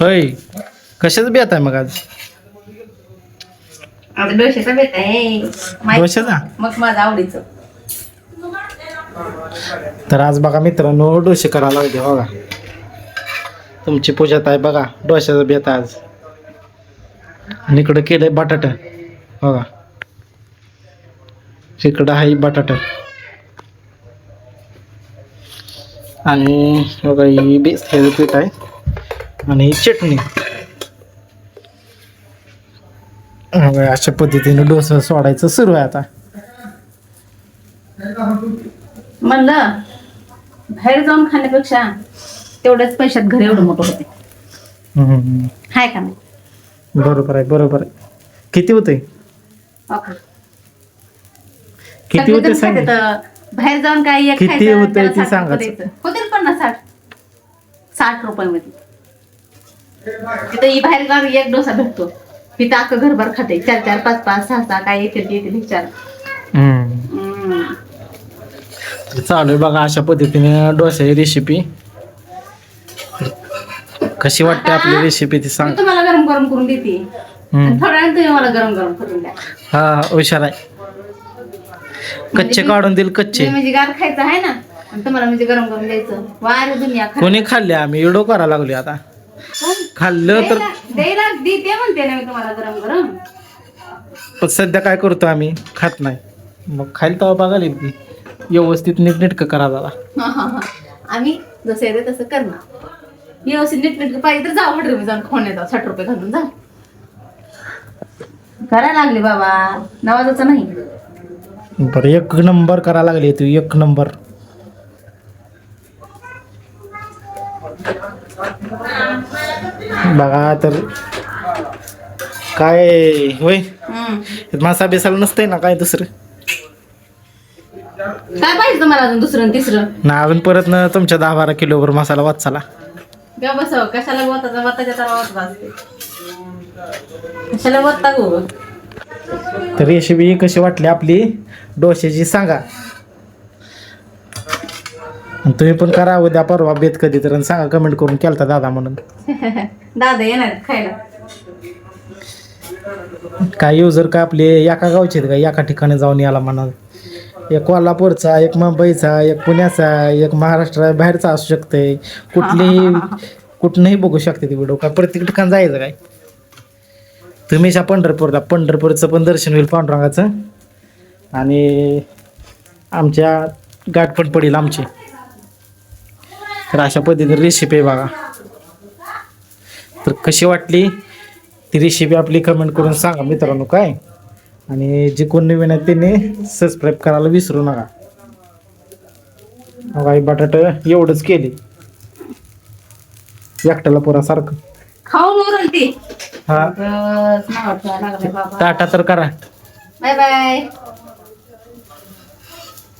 होय. कशाच बेत आहे मग आज? आता डोशाचा बेत आहे. माहित- डोशाचा मग माझं आवडीचं. तर आज बघा मित्रांनो डोसे करायला लागले बघा. तुमची पूजात आहे बघा डोशाचा बेत आज. आणि इकडं केलंय बटाट. बघा. इकडं आहे बटाट. आणि बघा ही बेसल्याचं पीठ आहे. आणि चटणी. अशा पद्धतीने डोसा सोडायचं सुरू आहे आता. म्हणलं बाहेर जाऊन खाण्यापेक्षा तेवढ्याच पैशात घर एवढं मोठं होते. हाय का नाही? बरोबर आहे बरोबर आहे. किती होते? किती होते सांग. बाहेर जाऊन काय किती होते ते. होतील पन्नास साठ. साठ रुपये मध्ये तिथं ही बाहेर जाऊन एक डोसा भेटतो. तिथं अख्खं घरभर खाते. चार चार पाच पाच सहा सहा काय येतील येतील विचार. हम्म. चालू आहे बघा अशा पद्धतीने डोस्याची रेसिपी कशी वाटते आपली रेसिपी ती सांग. तुम्हाला गरम गरम करून देते. हम्म. आणि थोड्या वेळाने तुम्ही मला गरम गरम करून द्या. हा हुशार आहे. कच्चे काढून देईल कच्चे. तुम्ही म्हणजे गार खायचं आहे ना. आणि तुम्हाला म्हणजे गरम गरम द्यायचं. वारे दुनिया खा कोणी खाल्ले? आम्ही एवढं करायला लागलो आता. खाल्लं तर द्यायला द्यायला देते म्हणते ना मी तुम्हाला गरम गरम. पण सध्या काय करतो आम्ही? खात नाही. मग खायला तेव्हा बघायला येईल की व्यवस्थित नीटनेटकं करा दादा आम्ही जसं येते तसं करणार. व्यवस्थित नीट नीट पाहिजे तर जाऊ हॉटेल मी जाऊन खाऊन येतो. साठ रुपये घालून जा. करायला लागले बाबा. नवाजाचं नाही. बरं एक नंबर करा लागले तू. एक नंबर बघा तर काय होय. मासा बेसाला नसतंय ना काय दुसरं? काय पाहिजे तुम्हाला अजून दुसरं आणि तिसरं? ना अजून परत ना तुमच्या दहा बारा किलोवर मसाला वाचाला गा बसव कशाला तर असते. कशाला गो? तर रेसिपी कशी वाटली आपली? डोश्याची सांगा. आणि तुम्ही पण करा उद्या परवा बेत कधी तर आणि सांगा कमेंट करून केलता दादा म्हणून. दादा येणार खायला. काय युजर का आपले एका गावचे आहेत का? एका ठिकाणी जाऊन याला म्हणा एक कोल्हापूरचा एक मुंबईचा एक पुण्याचा एक महाराष्ट्र बाहेरचा असू शकते. कुठलीही कुठनंही बघू शकते ती व्हिडिओ काय प्रत्येक ठिकाणी जायचं काय? तुम्ही या पंढरपूरला पंढरपूरचं पण दर्शन होईल पांडुरंगाचं. आणि आमच्या गाठ पण पडेल आमची. तर अशा पद्धतीने रेसिपी आहे बघा. तर कशी वाटली? ती रेसिपी आपली कमेंट करून सांगा मित्रांनो काय? आणि जे कोण नवीन आहेत त्यांनी सबस्क्राईब करायला विसरू नका. काही बटाट एवढंच केले. एकट्याला पुरा सारखं खाऊन उरल ती. हा. टाटा तर करा. Bye bye.